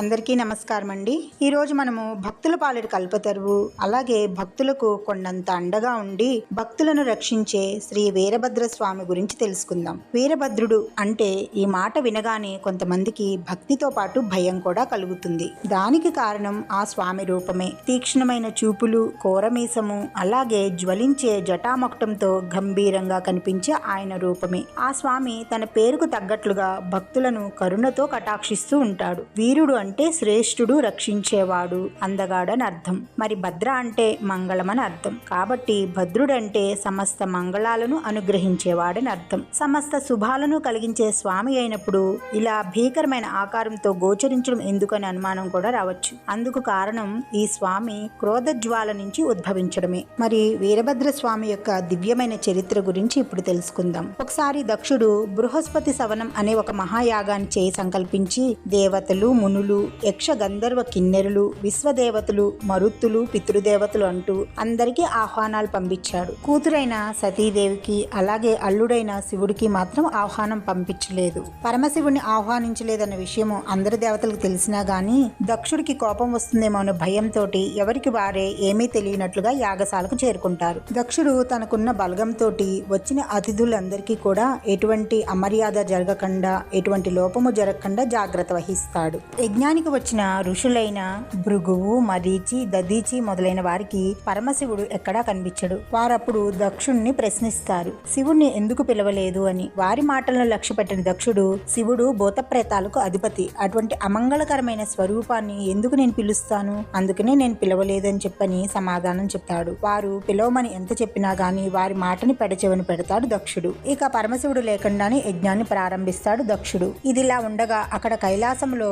అందరికీ నమస్కారం అండి ఈరోజు మనము భక్తుల పాలిట కల్పతరువు అలాగే భక్తులకు కొండంత అండగా ఉండి భక్తులను రక్షించే శ్రీ వీరభద్ర స్వామి గురించి తెలుసుకుందాం. వీరభద్రుడు అంటే ఈ మాట వినగానే కొంతమందికి భక్తితో పాటు భయం కూడా కలుగుతుంది. దానికి కారణం ఆ స్వామి రూపమే. తీక్ష్ణమైన చూపులు కోరమీసము అలాగే జ్వలించే జటామొక్టంతో గంభీరంగా కనిపించే ఆయన రూపమే. ఆ స్వామి తన పేరుకు తగ్గట్లుగా భక్తులను కరుణతో కటాక్షిస్తూ ఉంటాడు. వీరుడు అంటే అంటే శ్రేష్ఠుడు రక్షించేవాడు అందగాడని అర్థం. మరి భద్ర అంటే మంగళమని అర్థం. కాబట్టి భద్రుడంటే సమస్త మంగళాలను అనుగ్రహించేవాడని అర్థం. సమస్త శుభాలను కలిగించే స్వామి అయినప్పుడు ఇలా భీకరమైన ఆకారంతో గోచరించడం ఎందుకని అనుమానం కూడా రావచ్చు. అందుకు కారణం ఈ స్వామి క్రోధజ్వాల నుంచి ఉద్భవించడమే. మరి వీరభద్ర స్వామి యొక్క దివ్యమైన చరిత్ర గురించి ఇప్పుడు తెలుసుకుందాం. ఒకసారి దక్షుడు బృహస్పతి సవనం అనే ఒక మహాయాగాన్ని చేయి సంకల్పించి దేవతలు మునులు యక్ష గంధర్వ కిన్నెరులు విశ్వదేవతలు మరుత్తులు పితృదేవతలు అంటూ అందరికీ ఆహ్వానాలు పంపించాడు. కూతురైన సతీదేవికి అలాగే అల్లుడైన శివుడికి మాత్రం ఆహ్వానం పంపించలేదు. పరమశివుడిని ఆహ్వానించలేదన్న విషయము అందరి దేవతలకు తెలిసినా గాని దక్షుడికి కోపం వస్తుందేమో అనే భయంతో ఎవరికి వారే ఏమీ తెలియనట్లుగా యాగశాలకు చేరుకుంటారు. దక్షుడు తనకున్న బలగంతో వచ్చిన అతిథులందరికీ కూడా ఎటువంటి అమర్యాద జరగకుండా ఎటువంటి లోపము జరగకుండా జాగ్రత్త వహిస్తాడు. యజ్ఞానికి వచ్చిన ఋషులైన భృగువు మరీచి దదీచి మొదలైన వారికి పరమశివుడు ఎక్కడా కనిపించడు. వారప్పుడు దక్షుణ్ణి ప్రశ్నిస్తారు. శివుణ్ణి ఎందుకు పిలవలేదు అని. వారి మాటలను లక్ష్య పెట్టిన దక్షుడు శివుడు భూతప్రేతాలకు అధిపతి. అటువంటి అమంగళకరమైన స్వరూపాన్ని ఎందుకు నేను పిలుస్తాను? అందుకనే నేను పిలవలేదని చెప్పని సమాధానం చెప్తాడు. వారు పిలవమని ఎంత చెప్పినా గాని వారి మాటని పెడచెవని పెడతాడు దక్షుడు. ఇక పరమశివుడు లేకుండానే యజ్ఞాన్ని ప్రారంభిస్తాడు దక్షుడు. ఇదిలా ఉండగా అక్కడ కైలాసంలో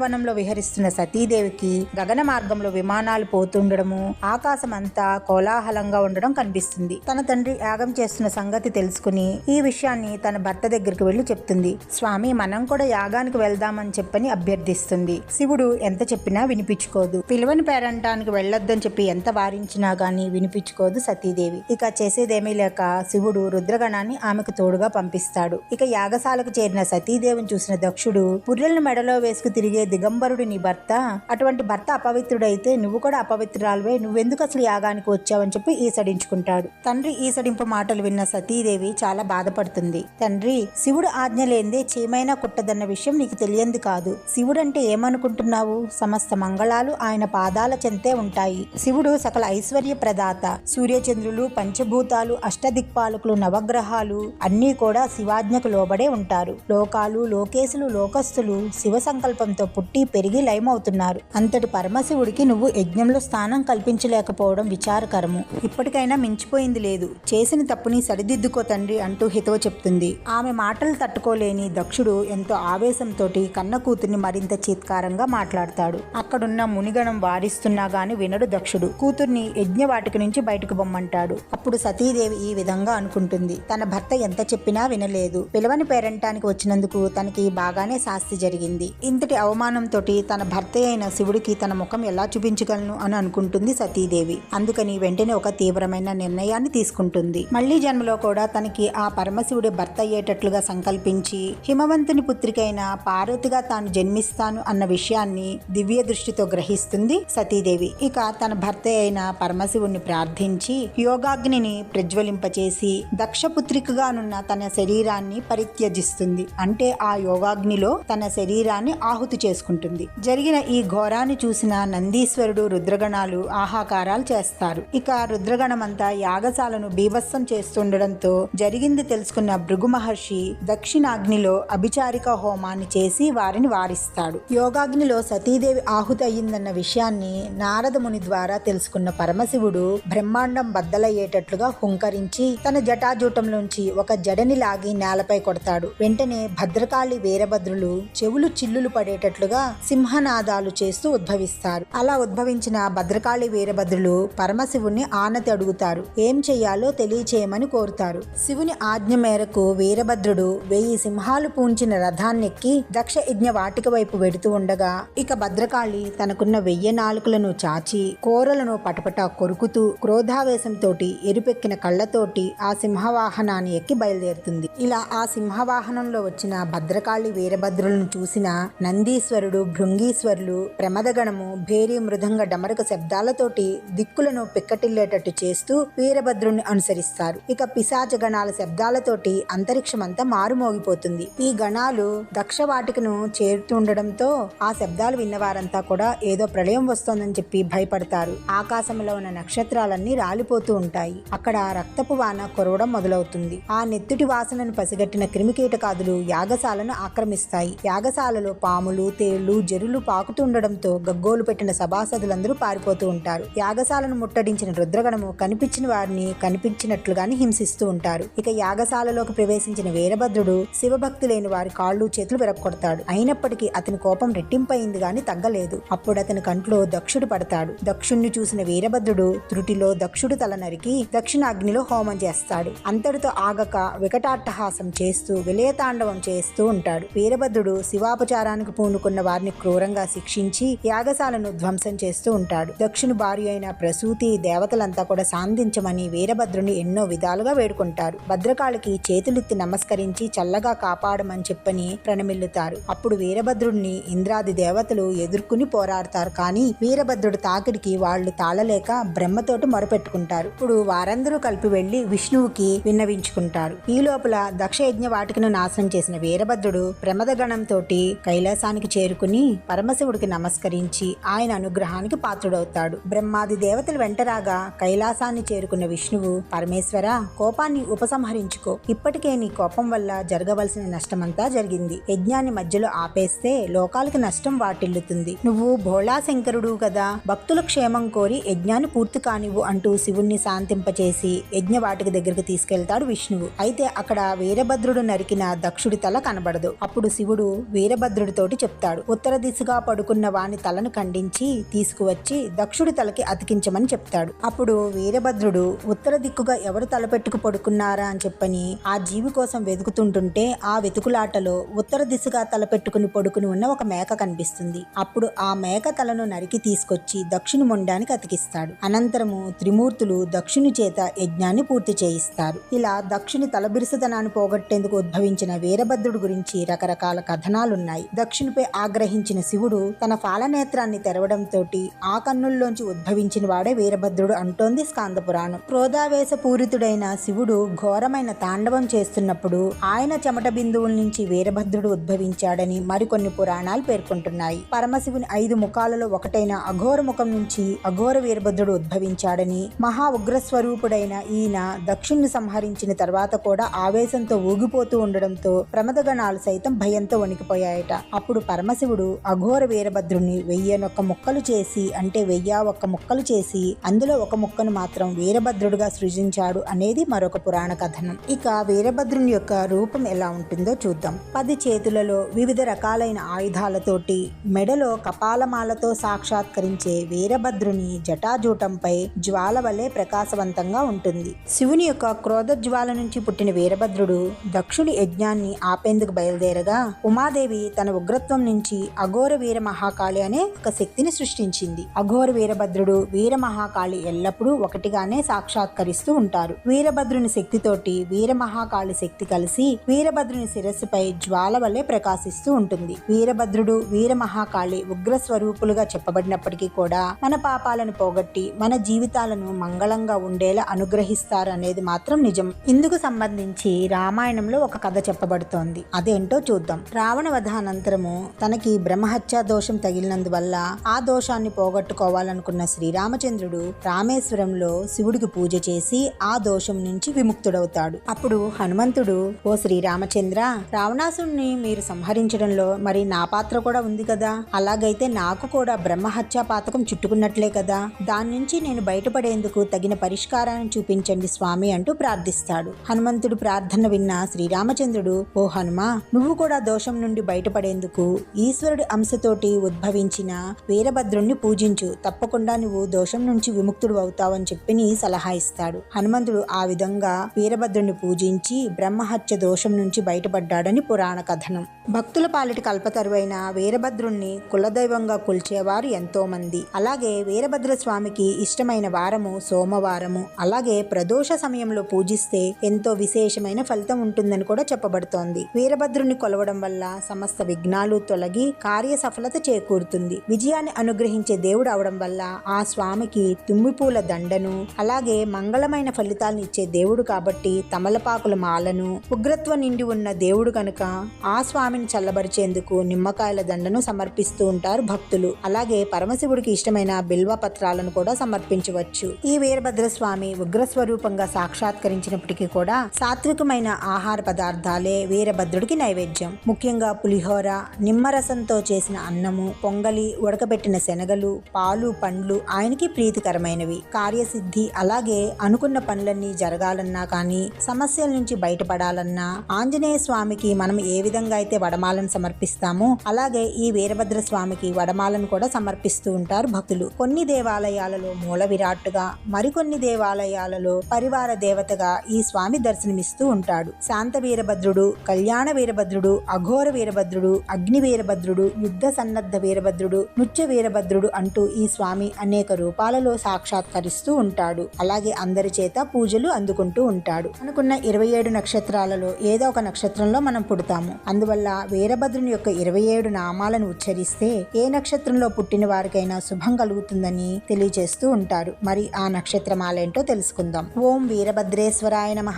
ఉద్యానవనంలో విహరిస్తున్న సతీదేవికి గగన మార్గంలో విమానాలు పోతుండడము ఆకాశం అంతా కోలాహలంగా ఉండడం కనిపిస్తుంది. తన తండ్రి యాగం చేస్తున్న సంగతి తెలుసుకుని ఈ విషయాన్ని తన భర్త దగ్గరికి వెళ్ళి చెప్తుంది. స్వామి మనం కూడా యాగానికి వెళ్దామని చెప్పని అభ్యర్థిస్తుంది. శివుడు ఎంత చెప్పినా వినిపించుకోదు. పిలువని పేరంటానికి వెళ్ళొద్దని చెప్పి ఎంత వారించినా గాని వినిపించుకోదు సతీదేవి. ఇక చేసేదేమీ లేక శివుడు రుద్రగణాన్ని ఆమెకు తోడుగా పంపిస్తాడు. ఇక యాగశాలకు చేరిన సతీదేవిని చూసిన దక్షుడు పుర్రెలను మెడలో వేసుకు తిరిగే దిగంబరుడిని భర్త. అటువంటి భర్త అపవిత్రుడైతే నువ్వు కూడా అపవిత్రురాలువే నువ్వెందుకు అసలు యాగానికి వచ్చావని చెప్పి ఈసడించుకుంటాడు. తండ్రి ఈసడింపు మాటలు విన్న సతీదేవి చాలా బాధపడుతుంది. తండ్రి శివుడు ఆజ్ఞ లేనిదే చేమైనా కుట్టదన్న విషయం నీకు తెలియంది కాదు. శివుడంటే ఏమనుకుంటున్నావు? సమస్త మంగళాలు ఆయన పాదాల చెంతే ఉంటాయి. శివుడు సకల ఐశ్వర్య ప్రదాత. సూర్యచంద్రులు పంచభూతాలు అష్టదిక్పాలకులు నవగ్రహాలు అన్నీ కూడా శివాజ్ఞకు లోబడే ఉంటారు. లోకాలు లోకేశులు లోకస్తులు శివ సంకల్పంతో పుట్టి పెరిగి లయమవుతున్నారు. అంతటి పరమశివుడికి నువ్వు యజ్ఞంలో స్థానం కల్పించలేకపోవడం విచారకరము. ఇప్పటికైనా మించిపోయింది లేదు. చేసిన తప్పుని సరిదిద్దుకో తండ్రి అంటూ హితవు చెప్తుంది. ఆమె మాటలు తట్టుకోలేని దక్షుడు ఎంతో ఆవేశంతో కన్న కూతుర్ని మరింత చీత్కారంగా మాట్లాడతాడు. అక్కడున్న మునిగణం వారిస్తున్నా గాని వినడు దక్షుడు. కూతుర్ని యజ్ఞవాటిక నుంచి బయటకు బొమ్మంటాడు. అప్పుడు సతీదేవి ఈ విధంగా అనుకుంటుంది. తన భర్త ఎంత చెప్పినా వినలేదు. పిలవని పేరంటానికి వచ్చినందుకు తనకి బాగానే శాస్తి జరిగింది. ఇంతటి అవమానం అవమానంతో తన భర్త అయిన శివుడికి తన ముఖం ఎలా చూపించగలను అని అనుకుంటుంది సతీదేవి. అందుకని వెంటనే ఒక తీవ్రమైన నిర్ణయాన్ని తీసుకుంటుంది. మళ్ళీ జన్మలో కూడా తనకి ఆ పరమశివుడి భర్త అయ్యేటట్లుగా సంకల్పించి హిమవంతుని పుత్రికైన పార్వతిగా తాను జన్మిస్తాను అన్న విషయాన్ని దివ్య దృష్టితో గ్రహిస్తుంది సతీదేవి. ఇక తన భర్త అయిన పరమశివుణ్ణి ప్రార్థించి యోగాగ్నిని ప్రజ్వలింపచేసి దక్షపుత్రికగానున్న తన శరీరాన్ని పరిత్యజిస్తుంది. అంటే ఆ యోగాగ్నిలో తన శరీరాన్ని ఆహుతి చేస్తుంది. చేసుకుంటుంది. జరిగిన ఈ ఘోరాన్ని చూసిన నందీశ్వరుడు రుద్రగణాలు ఆహాకారాలు చేస్తారు. ఇక రుద్రగణమంతా యాగశాలను బీభత్సం చేస్తుండడంతో జరిగింది తెలుసుకున్న భృగు మహర్షి దక్షిణాగ్నిలో అభిచారిక హోమాన్ని చేసి వారిని వారిస్తాడు. యోగాగ్నిలో సతీదేవి ఆహుతి అయ్యిందన్న విషయాన్ని నారద ముని ద్వారా తెలుసుకున్న పరమశివుడు బ్రహ్మాండం బద్దలయ్యేటట్లుగా హుంకరించి తన జటాజూటంలోంచి ఒక జడని లాగి నేలపై కొడతాడు. వెంటనే భద్రకాళి వీరభద్రులు చెవులు చిల్లులు పడేటట్లుగా సింహనాదాలు చేస్తూ ఉద్భవిస్తారు. అలా ఉద్భవించిన భద్రకాళి వీరభద్రులు పరమశివుణ్ణి ఆనతి అడుగుతారు. ఏం చెయ్యాలో తెలియచేయమని కోరుతారు. శివుని ఆజ్ఞ మేరకు వీరభద్రుడు వెయ్యి సింహాలు పూంచిన రథాన్నెక్కి దక్ష యజ్ఞ వాటిక వైపు వెడుతూ ఉండగా ఇక భద్రకాళి తనకున్న వెయ్యి నాలుకలను చాచి కోరలను పటపట కొరుకుతూ క్రోధావేశంతోటి ఎరుపెక్కిన కళ్ళతోటి ఆ సింహవాహనాన్ని ఎక్కి బయలుదేరుతుంది. ఇలా ఆ సింహవాహనంలో వచ్చిన భద్రకాళి వీరభద్రులను చూసిన నందీశ్వరుడు పరమేశ్వరుడు భృంగీశ్వరులు ప్రమదగణము భేరి మృదంగ డమరక శబ్దాలతోటి దిక్కులను పిక్కటిల్లేటట్టు చేస్తూ వీరభద్రుణ్ణి అనుసరిస్తారు. ఇక పిశాచ గణాల శబ్దాలతోటి అంతరిక్షమంతా మారుమోగిపోతుంది. ఈ గణాలు దక్షవాటికను చేరుతుండడంతో ఆ శబ్దాలు విన్నవారంతా కూడా ఏదో ప్రళయం వస్తోందని చెప్పి భయపడతారు. ఆకాశంలో ఉన్న నక్షత్రాలన్నీ రాలిపోతూ ఉంటాయి. అక్కడ రక్తపు వాన కొరవడం మొదలవుతుంది. ఆ నెత్తుటి వాసనను పసిగట్టిన క్రిమికీటకాదులు యాగశాలను ఆక్రమిస్తాయి. యాగశాలలో పాములు తేళ్ళు జరులు పాకుతుండడంతో గగ్గోలు పెట్టిన సభాసదులందరూ పారిపోతూ ఉంటారు. యాగశాలను ముట్టడించిన రుద్రగణము కనిపించిన వారిని కనిపించినట్లుగానే హింసిస్తూ ఉంటారు. ఇక యాగశాలలోకి ప్రవేశించిన వీరభద్రుడు శివభక్తి లేని వారి కాళ్ళు చేతులు విరక్కొడతాడు అయినప్పటికీ అతని కోపం రెట్టింపయింది గాని తగ్గలేదు. అప్పుడు అతని కంట్లో దక్షుడు పడతాడు. దక్షుణ్ణి చూసిన వీరభద్రుడు త్రుటిలో దక్షుడు తల నరికి దక్షిణ అగ్నిలో హోమం చేస్తాడు. అంతటితో ఆగక వికటాట్టహాసం చేస్తూ విలయతాండవం చేస్తూ ఉంటాడు. వీరభద్రుడు శివాపచారానికి పూనుకున్న వారిని క్రూరంగా శిక్షించి యాగశాలను ధ్వంసం చేస్తూ ఉంటాడు. దక్షిణ భార్య అయిన ప్రసూతి దేవతలంతా కూడా సాధించమని వీరభద్రుని ఎన్నో విధాలుగా వేడుకుంటారు. భద్రకాళికి చేతులెత్తి నమస్కరించి చల్లగా కాపాడమని చెప్పని ప్రణమిల్లుతారు. అప్పుడు వీరభద్రుడిని ఇంద్రాది దేవతలు ఎదుర్కొని పోరాడతారు. కానీ వీరభద్రుడు తాకిడికి వాళ్ళు తాళలేక బ్రహ్మతోటి మొరపెట్టుకుంటారు. ఇప్పుడు వారందరూ కలిపి వెళ్ళి విష్ణువుకి విన్నవించుకుంటారు. ఈ లోపల దక్ష యజ్ఞ వాటికను నాశనం చేసిన వీరభద్రుడు ప్రమదగణంతో కైలాసానికి చేరుకుని పరమశివుడికి నమస్కరించి ఆయన అనుగ్రహానికి పాత్రుడవుతాడు. బ్రహ్మాది దేవతలు వెంటరాగా కైలాసాన్ని చేరుకున్న విష్ణువు పరమేశ్వర కోపాన్ని ఉపసంహరించుకో. ఇప్పటికే నీ కోపం వల్ల జరగవలసిన నష్టమంతా జరిగింది. యజ్ఞాన్ని మధ్యలో ఆపేస్తే లోకాలకు నష్టం వాటిల్లుతుంది. నువ్వు భోళాశంకరుడు కదా. భక్తుల క్షేమం కోరి యజ్ఞాన్ని పూర్తి కానివ్వు అంటూ శివుణ్ణి శాంతింపచేసి యజ్ఞ వాటికి దగ్గరికి తీసుకెళ్తాడు విష్ణువు. అయితే అక్కడ వీరభద్రుడు నరికిన దక్షుడి తల కనబడదు. అప్పుడు శివుడు వీరభద్రుడితోటి చెప్తాడు. ఉత్తర దిశగా పడుకున్న వాని తలను ఖండించి తీసుకువచ్చి దక్షుడి తలకి అతికించమని చెప్తాడు. అప్పుడు వీరభద్రుడు ఉత్తర దిక్కుగా ఎవరు తలపెట్టుకు పడుకున్నారా అని చెప్పని ఆ జీవి కోసం వెతుకుతుంటుంటే ఆ వెతుకులాటలో ఉత్తర దిశగా తలపెట్టుకుని పడుకుని ఉన్న ఒక మేక కనిపిస్తుంది. అప్పుడు ఆ మేక తలను నరికి తీసుకొచ్చి దక్షిణ మొండానికి అతికిస్తాడు. అనంతరము త్రిమూర్తులు దక్షిణి చేత యజ్ఞాన్ని పూర్తి చేయిస్తారు. ఇలా దక్షిణి తలబిరుసదనాన్ని పోగొట్టేందుకు ఉద్భవించిన వీరభద్రుడు గురించి రకరకాల కథనాలున్నాయి. దక్షునిపై ఆగ్రహించిన శివుడు తన ఫాలనేత్రాన్ని తెరవడంతో ఆ కన్నుల్లోంచి ఉద్భవించిన వాడే వీరభద్రుడు అంటోంది స్కాంద పురాణం. క్రోధావేశ పూరితుడైన శివుడు ఘోరమైన తాండవం చేస్తున్నప్పుడు ఆయన చెమట బిందువుల నుంచి వీరభద్రుడు ఉద్భవించాడని మరికొన్ని పురాణాలు పేర్కొంటున్నాయి. పరమశివుని ఐదు ముఖాలలో ఒకటైన అఘోర ముఖం నుంచి అఘోర వీరభద్రుడు ఉద్భవించాడని మహా ఉగ్రస్వరూపుడైన ఈయన దక్షుణ్ణి సంహరించిన తర్వాత కూడా ఆవేశంతో ఊగిపోతూ ఉండడంతో ప్రమదగణాలు సైతం భయంతో వణికిపోయాయట. అప్పుడు పరమ పరమశివుడు అఘోర వీరభద్రుని వెయ్యనొక్క ముక్కలు చేసి అంటే వెయ్య ఒక్క ముక్కలు చేసి అందులో ఒక ముక్కను మాత్రం వీరభద్రుడుగా సృజించాడు అనేది మరొక పురాణ కథనం. ఇక వీరభద్రుని యొక్క రూపం ఎలా ఉంటుందో చూద్దాం. పది చేతులలో వివిధ రకాలైన ఆయుధాలతోటి మెడలో కపాలమాలతో సాక్షాత్కరించే వీరభద్రుని జటాజూటంపై జ్వాల వలె ప్రకాశవంతంగా ఉంటుంది. శివుని యొక్క క్రోధ జ్వాల నుంచి పుట్టిన వీరభద్రుడు దక్షుడి యజ్ఞాన్ని ఆపేందుకు బయలుదేరగా ఉమాదేవి తన ఉగ్రత్వం నుంచి అఘోర వీర మహాకాళి అనే ఒక శక్తిని సృష్టించింది. అఘోర వీరభద్రుడు వీర మహాకాళి ఎల్లప్పుడూ ఒకటిగానే సాక్షాత్కరిస్తూ ఉంటారు. వీరభద్రుని శక్తితోటి వీర మహాకాళి శక్తి కలిసి వీరభద్రుని శిరస్సుపై జ్వాల వలె ప్రకాశిస్తూ ఉంటుంది. వీరభద్రుడు వీర మహాకాళి ఉగ్ర స్వరూపులుగా చెప్పబడినప్పటికీ కూడా మన పాపాలను పోగొట్టి మన జీవితాలను మంగళంగా ఉండేలా అనుగ్రహిస్తారు అనేది మాత్రం నిజం. ఇందుకు సంబంధించి రామాయణంలో ఒక కథ చెప్పబడుతోంది. అదేంటో చూద్దాం. రావణ వధానంతరము తన తనకి బ్రహ్మహత్య దోషం తగిలినందువల్ల ఆ దోషాన్ని పోగొట్టుకోవాలనుకున్న శ్రీరామచంద్రుడు రామేశ్వరంలో శివుడికి పూజ చేసి ఆ దోషం నుంచి విముక్తుడవుతాడు. అప్పుడు హనుమంతుడు ఓ శ్రీరామచంద్ర రావణాసుని మీరు సంహరించడంలో మరి నా పాత్ర కూడా ఉంది కదా? అలాగైతే నాకు కూడా బ్రహ్మహత్య పాతకం చుట్టుకున్నట్లే కదా? దాని నుంచి నేను బయటపడేందుకు తగిన పరిష్కారాన్ని చూపించండి స్వామి అంటూ ప్రార్థిస్తాడు. హనుమంతుడు ప్రార్థన విన్న శ్రీరామచంద్రుడు ఓ హనుమ నువ్వు కూడా దోషం నుండి బయటపడేందుకు ఈశ్వరుడి అంశతోటి ఉద్భవించిన వీరభద్రుణ్ణి పూజించు. తప్పకుండా నువ్వు దోషం నుంచి విముక్తుడు అవుతావని చెప్పి నీ సలహా ఇస్తాడు. హనుమంతుడు ఆ విధంగా వీరభద్రుణ్ణి పూజించి బ్రహ్మహత్య దోషం నుంచి బయటపడ్డాడని పురాణ కథనం. భక్తుల పాలిటి కల్పతరువైన వీరభద్రుణ్ణి కులదైవంగా కొల్చేవారు ఎంతో మంది అలాగే వీరభద్ర స్వామికి ఇష్టమైన వారము సోమవారము. అలాగే ప్రదోష సమయంలో పూజిస్తే ఎంతో విశేషమైన ఫలితం ఉంటుందని కూడా చెప్పబడుతోంది. వీరభద్రుని కొలవడం వల్ల సమస్త విఘ్నాలు తొలగి తొలగి కార్య సఫలత చేకూరుతుంది. విజయాన్ని అనుగ్రహించే దేవుడు అవడం వల్ల ఆ స్వామికి తుమ్మిపూల దండను అలాగే మంగళమైన ఫలితాలను ఇచ్చే దేవుడు కాబట్టి తమలపాకుల మాలను ఉగ్రత్వం నిండి ఉన్న దేవుడు కనుక ఆ స్వామిని చల్లబరిచేందుకు నిమ్మకాయల దండను సమర్పిస్తూ ఉంటారు భక్తులు. అలాగే పరమశివుడికి ఇష్టమైన బిల్వ పత్రాలను కూడా సమర్పించవచ్చు. ఈ వీరభద్ర స్వామి ఉగ్ర స్వరూపంగా సాక్షాత్కరించినప్పటికీ కూడా సాత్వికమైన ఆహార పదార్థాలే వీరభద్రుడికి నైవేద్యం. ముఖ్యంగా పులిహోర నిమ్మ నిమ్మరసంతో చేసిన అన్నము పొంగలి ఉడకబెట్టిన శనగలు పాలు పండ్లు ఆయనకి ప్రీతికరమైనవి. కార్యసిద్ధి అలాగే అనుకున్న పనులన్నీ జరగాలన్నా కానీ సమస్యల నుంచి బయటపడాలన్నా ఆంజనేయ స్వామికి మనం ఏ విధంగా అయితే వడమాలను సమర్పిస్తామో అలాగే ఈ వీరభద్ర స్వామికి వడమాలను కూడా సమర్పిస్తూ ఉంటారు భక్తులు. కొన్ని దేవాలయాలలో మూల విరాట్టుగా మరికొన్ని దేవాలయాలలో పరివార దేవతగా ఈ స్వామి దర్శనమిస్తూ ఉంటాడు. శాంత వీరభద్రుడు కళ్యాణ వీరభద్రుడు అఘోర వీరభద్రుడు అగ్ని వీరభద్రుడు యుద్ధ సన్నద్ధ వీరభద్రుడు నృత్య వీరభద్రుడు అంటూ ఈ స్వామి అనేక రూపాలలో సాక్షాత్కరిస్తూ ఉంటాడు. అలాగే అందరి చేత పూజలు అందుకుంటూ ఉంటాడు. అనుకున్న ఇరవై ఏడు నక్షత్రాలలో ఏదో ఒక నక్షత్రంలో మనం పుడతాము. అందువల్ల వీరభద్రుని యొక్క ఇరవై ఏడు నామాలను ఉచ్చరిస్తే ఏ నక్షత్రంలో పుట్టిన వారికైనా శుభం కలుగుతుందని తెలియజేస్తూ ఉంటారు. మరి ఆ నక్షత్రమాలేంటో తెలుసుకుందాం. ఓం వీరభద్రేశ్వరాయ నమ.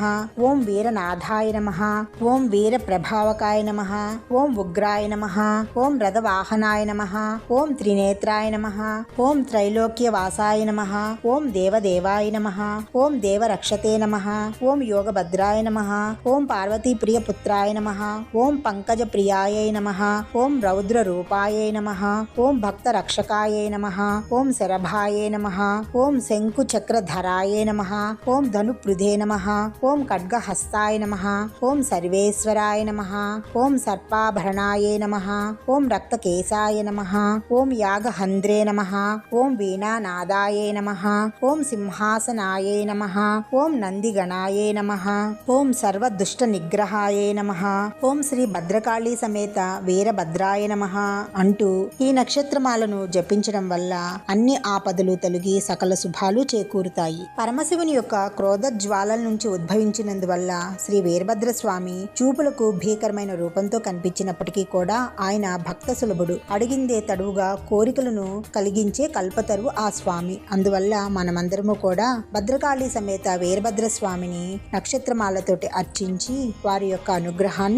ఓం వీరనాథాయ నమ. ఓం వీర ప్రభావకాయ నమ. ఓం ఉగ్రాయ నమ. ఓం రథవాహనాయ నమ ఓం త్రినేత్రాయ నమ ఓం త్రైలోక్య వాసాయ నమ ఓం దేవదేవాయ నమ ఓం దేవరక్షతే నమ ఓం యోగభద్రాయ నమ ఓం పార్వతీప్రియ పుత్రాయ నమ ఓం పంకజ ప్రియాయ నమ ఓం రౌద్ర రూపాయ నమ ఓం భక్త రక్షకాయ నమ ఓం శరభాయ నమ ఓం శంకు చక్రధరాయ నమ ఓం ధనుపృధే నమ ఓం ఖడ్గహస్తాయ నమ ఓం సర్వేశ్వరాయ నమ ఓం సర్పాభరణాయ నమ ఓం రక్తకేశాయ నమ. ఓం యాగహంద్రే నమ. ఓం వీణానాదాయే నమ. ఓం సింహాసనాయే నమ. ఓం నందిగణాయే నమ. ఓం సర్వదుష్ట నిగ్రహాయే నమ. ఓం శ్రీ భద్రకాళీ సమేత వీరభద్రాయ నమ అంటూ ఈ నక్షత్రమాలను జపించడం వల్ల అన్ని ఆపదలు తొలగి సకల శుభాలు చేకూరుతాయి. పరమశివుని యొక్క క్రోధ జ్వాలల నుంచి ఉద్భవించినందువల్ల శ్రీ వీరభద్ర స్వామి చూపులకు భీకరమైన రూపంతో కనిపించినప్పటికీ కూడా ఆయన భక్త సులభుడు అడిగిందే తడువుగా కోరికలను కలిగించే కల్పతరువు ఆ స్వామి. అందువల్ల మనమందరము కూడా భద్రకాళి సమేత వీరభద్ర స్వామిని నక్షత్రమాలతోటి అర్చించి వారి యొక్క అనుగ్రహాన్ని